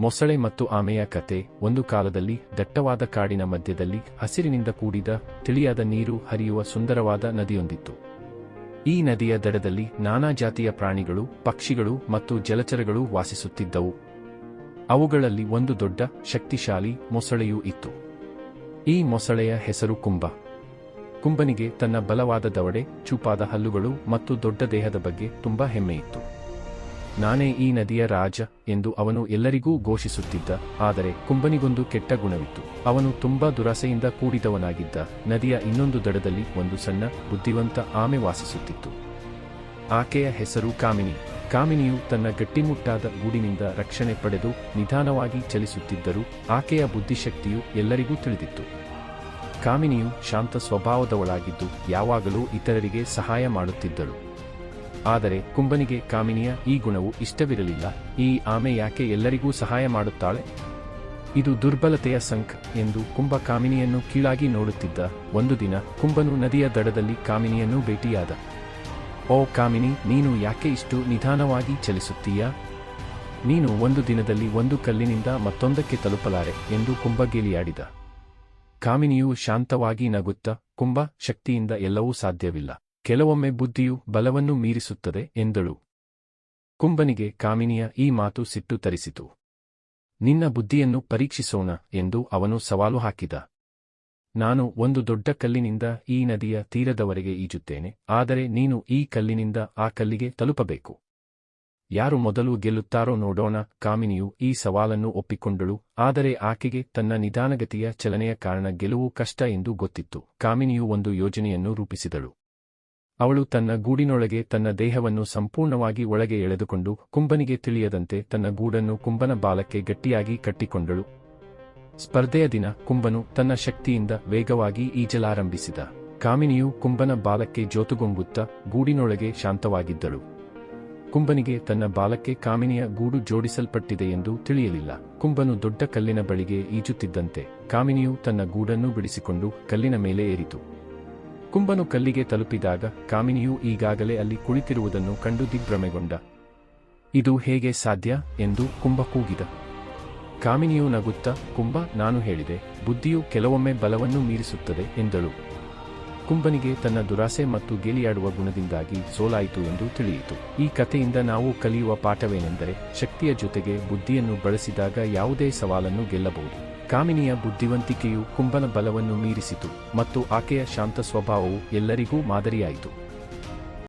ಮೊಸಳೆ ಮತ್ತು ಆಮೆಯ ಕತೆ ಒಂದು ಕಾಲದಲ್ಲಿ ದಟ್ಟವಾದ ಕಾಡಿನ ಮಧ್ಯದಲ್ಲಿ ಹಸಿರಿನಿಂದ ಕೂಡಿದ ತಿಳಿಯಾದ ನೀರು ಹರಿಯುವ ಸುಂದರವಾದ ನದಿಯೊಂದಿತ್ತು. ಈ ನದಿಯ ದಡದಲ್ಲಿ ನಾನಾ ಜಾತಿಯ ಪ್ರಾಣಿಗಳು, ಪಕ್ಷಿಗಳು ಮತ್ತು ಜಲಚರಗಳು ವಾಸಿಸುತ್ತಿದ್ದವು. ಅವುಗಳಲ್ಲಿ ಒಂದು ದೊಡ್ಡ, ಶಕ್ತಿಶಾಲಿ ಮೊಸಳೆಯೂ ಇತ್ತು. ಈ ಮೊಸಳೆಯ ಹೆಸರು ಕುಂಭ ಕುಂಭನಿಗೆ ತನ್ನ ಬಲವಾದ ದವಡೆ, ಚೂಪಾದ ಹಲ್ಲುಗಳು ಮತ್ತು ದೊಡ್ಡ ದೇಹದ ಬಗ್ಗೆ ತುಂಬಾ ಹೆಮ್ಮೆಯಿತ್ತು ನಾನೇ ಈ ನದಿಯ ರಾಜ ಎಂದು ಅವನು ಎಲ್ಲರಿಗೂ ಘೋಷಿಸುತ್ತಿದ್ದ. ಆದರೆ ಕುಂಬನಿಗೊಂದು ಕೆಟ್ಟ ಗುಣವಿತ್ತು. ಅವನು ತುಂಬಾ ದುರಾಸೆಯಿಂದ ಕೂಡಿದವನಾಗಿದ್ದ. ನದಿಯ ಇನ್ನೊಂದು ದಡದಲ್ಲಿ ಒಂದು ಸಣ್ಣ, ಬುದ್ಧಿವಂತ ಆಮೆ ವಾಸಿಸುತ್ತಿತ್ತು. ಆಕೆಯ ಹೆಸರು ಕಾಮಿನಿ. ಕಾಮಿನಿಯು ತನ್ನ ಗಟ್ಟಿಮುಟ್ಟಾದ ಗೂಡಿನಿಂದ ರಕ್ಷಣೆ ಪಡೆದು ನಿಧಾನವಾಗಿ ಚಲಿಸುತ್ತಿದ್ದರೂ ಆಕೆಯ ಬುದ್ಧಿಶಕ್ತಿಯು ಎಲ್ಲರಿಗೂ ತಿಳಿದಿತ್ತು. ಕಾಮಿನಿಯು ಶಾಂತ ಸ್ವಭಾವದವಳಾಗಿದ್ದು ಯಾವಾಗಲೂ ಇತರರಿಗೆ ಸಹಾಯ ಮಾಡುತ್ತಿದ್ದಳು. ಆದರೆ ಕುಂಭನಿಗೆ ಕಾಮಿನಿಯ ಈ ಗುಣವು ಇಷ್ಟವಿರಲಿಲ್ಲ, ಈ ಆಮೆ ಯಾಕೆ ಎಲ್ಲರಿಗೂ ಸಹಾಯ ಮಾಡುತ್ತಾಳೆ? ಇದು ದುರ್ಬಲತೆಯ ಸಂಕ್ ಎಂದು ಕುಂಭ ಕಾಮಿನಿಯನ್ನು ಕೀಳಾಗಿ ನೋಡುತ್ತಿದ್ದ ಒಂದು ದಿನ ಕುಂಭನು ನದಿಯ ದಡದಲ್ಲಿ ಕಾಮಿನಿಯನ್ನು ಭೇಟಿಯಾದ. ಓ ಕಾಮಿನಿ, ನೀನು ಯಾಕೆ ಇಷ್ಟು ನಿಧಾನವಾಗಿ ಚಲಿಸುತ್ತೀಯಾ? ನೀನು ಒಂದು ದಿನದಲ್ಲಿ ಒಂದು ಕಲ್ಲಿನಿಂದ ಮತ್ತೊಂದಕ್ಕೆ ತಲುಪಲಾರೆ ಎಂದು ಕುಂಭ ಗೇಲಿಯಾಡಿದ. ಕಾಮಿನಿಯು ಶಾಂತವಾಗಿ ನಗುತ್ತ ಕುಂಭ ಶಕ್ತಿಯಿಂದ ಎಲ್ಲವೂ ಸಾಧ್ಯವಿಲ್ಲ. ಕೆಲವೊಮ್ಮೆ ಬುದ್ಧಿಯು ಬಲವನ್ನು ಮೀರಿಸುತ್ತದೆ ಎಂದಳು. ಕುಂಬನಿಗೆ ಕಾಮಿನಿಯ ಈ ಮಾತು ಸಿಟ್ಟು ತರಿಸಿತು. ನಿನ್ನ ಬುದ್ಧಿಯನ್ನು ಪರೀಕ್ಷಿಸೋಣ ಎಂದು ಅವನು ಸವಾಲು ಹಾಕಿದ. ನಾನು ಒಂದು ದೊಡ್ಡ ಕಲ್ಲಿನಿಂದ ಈ ನದಿಯ ತೀರದವರೆಗೆ ಈಜುತ್ತೇನೆ, ಆದರೆ ನೀನು ಈ ಕಲ್ಲಿನಿಂದ ಆ ಕಲ್ಲಿಗೆ ತಲುಪಬೇಕು. ಯಾರು ಮೊದಲು ಗೆಲ್ಲುತ್ತಾರೋ ನೋಡೋಣ, ಕಾಮಿನಿಯು ಈ ಸವಾಲನ್ನು ಒಪ್ಪಿಕೊಂಡಳು, ಆದರೆ ಆಕೆಗೆ ತನ್ನ ನಿಧಾನಗತಿಯ ಚಲನೆಯ ಕಾರಣ ಗೆಲುವು ಕಷ್ಟ ಎಂದು ಗೊತ್ತಿತ್ತು. ಕಾಮಿನಿಯು ಒಂದು ಯೋಜನೆಯನ್ನು ರೂಪಿಸಿದಳು. ಅವಳು ತನ್ನ ಗೂಡಿನೊಳಗೆ ತನ್ನ ದೇಹವನ್ನು ಸಂಪೂರ್ಣವಾಗಿ ಒಳಗೆ ಎಳೆದುಕೊಂಡು ಕುಂಬನಿಗೆ ತಿಳಿಯದಂತೆ ತನ್ನ ಗೂಡನ್ನು ಕುಂಬನ ಬಾಲಕ್ಕೆ ಗಟ್ಟಿಯಾಗಿ ಕಟ್ಟಿಕೊಂಡಳು. ಸ್ಪರ್ಧೆಯ ದಿನ ಕುಂಬನು ತನ್ನ ಶಕ್ತಿಯಿಂದ ವೇಗವಾಗಿ ಈಜಲಾರಂಭಿಸಿದ. ಕಾಮಿನಿಯು ಕುಂಬನ ಬಾಲಕ್ಕೆ ಜೋತುಗೊಂಬುತ್ತಾ ಗೂಡಿನೊಳಗೆ ಶಾಂತವಾಗಿದ್ದಳು. ಕುಂಬನಿಗೆ ತನ್ನ ಬಾಲಕ್ಕೆ ಕಾಮಿನಿಯ ಗೂಡು ಜೋಡಿಸಲ್ಪಟ್ಟಿದೆ ಎಂದು ತಿಳಿಯಲಿಲ್ಲ. ಕುಂಬನು ದೊಡ್ಡ ಕಲ್ಲಿನ ಬಳಿಗೆ ಈಜುತ್ತಿದ್ದಂತೆ ಕಾಮಿನಿಯು ತನ್ನ ಗೂಡನ್ನು ಬಿಡಿಸಿಕೊಂಡು ಕಲ್ಲಿನ ಮೇಲೆ ಏರಿತು. ಕುಂಭನು ಕಲ್ಲಿಗೆ ತಲುಪಿದಾಗ ಕಾಮಿನಿಯು ಈಗಾಗಲೇ ಅಲ್ಲಿ ಕುಳಿತಿರುವುದನ್ನು ಕಂಡು ದಿಗ್ಭ್ರಮೆಗೊಂಡ. ಇದು ಹೇಗೆ ಸಾಧ್ಯ ಎಂದು ಕುಂಭ ಕೂಗಿದ. ಕಾಮಿನಿಯು ನಗುತ್ತಾ ಕುಂಭ ನಾನು ಹೇಳಿದೆ, ಬುದ್ಧಿಯು ಕೆಲವೊಮ್ಮೆ ಬಲವನ್ನು ಮೀರಿಸುತ್ತದೆ, ಎಂದಳು. ಕುಂಭನಿಗೆ ತನ್ನ ದುರಾಸೆ ಮತ್ತು ಗೇಲಿಯಾಡುವ ಗುಣದಿಂದಾಗಿ ಸೋಲಾಯಿತು ಎಂದು ತಿಳಿಯಿತು. ಈ ಕಥೆಯಿಂದ ನಾವು ಕಲಿಯುವ ಪಾಠವೇನೆಂದರೆ, ಶಕ್ತಿಯ ಜೊತೆಗೆ ಬುದ್ಧಿಯನ್ನು ಬಳಸಿದಾಗ ಯಾವುದೇ ಸವಾಲನ್ನು ಗೆಲ್ಲಬಹುದು. ಕಾಮಿನಿಯ ಬುದ್ಧಿವಂತಿಕೆಯು ಕುಂಭನ ಬಲವನ್ನು ಮೀರಿಸಿತು ಮತ್ತು ಆಕೆಯ ಶಾಂತ ಸ್ವಭಾವವು ಎಲ್ಲರಿಗೂ ಮಾದರಿಯಾಯಿತು.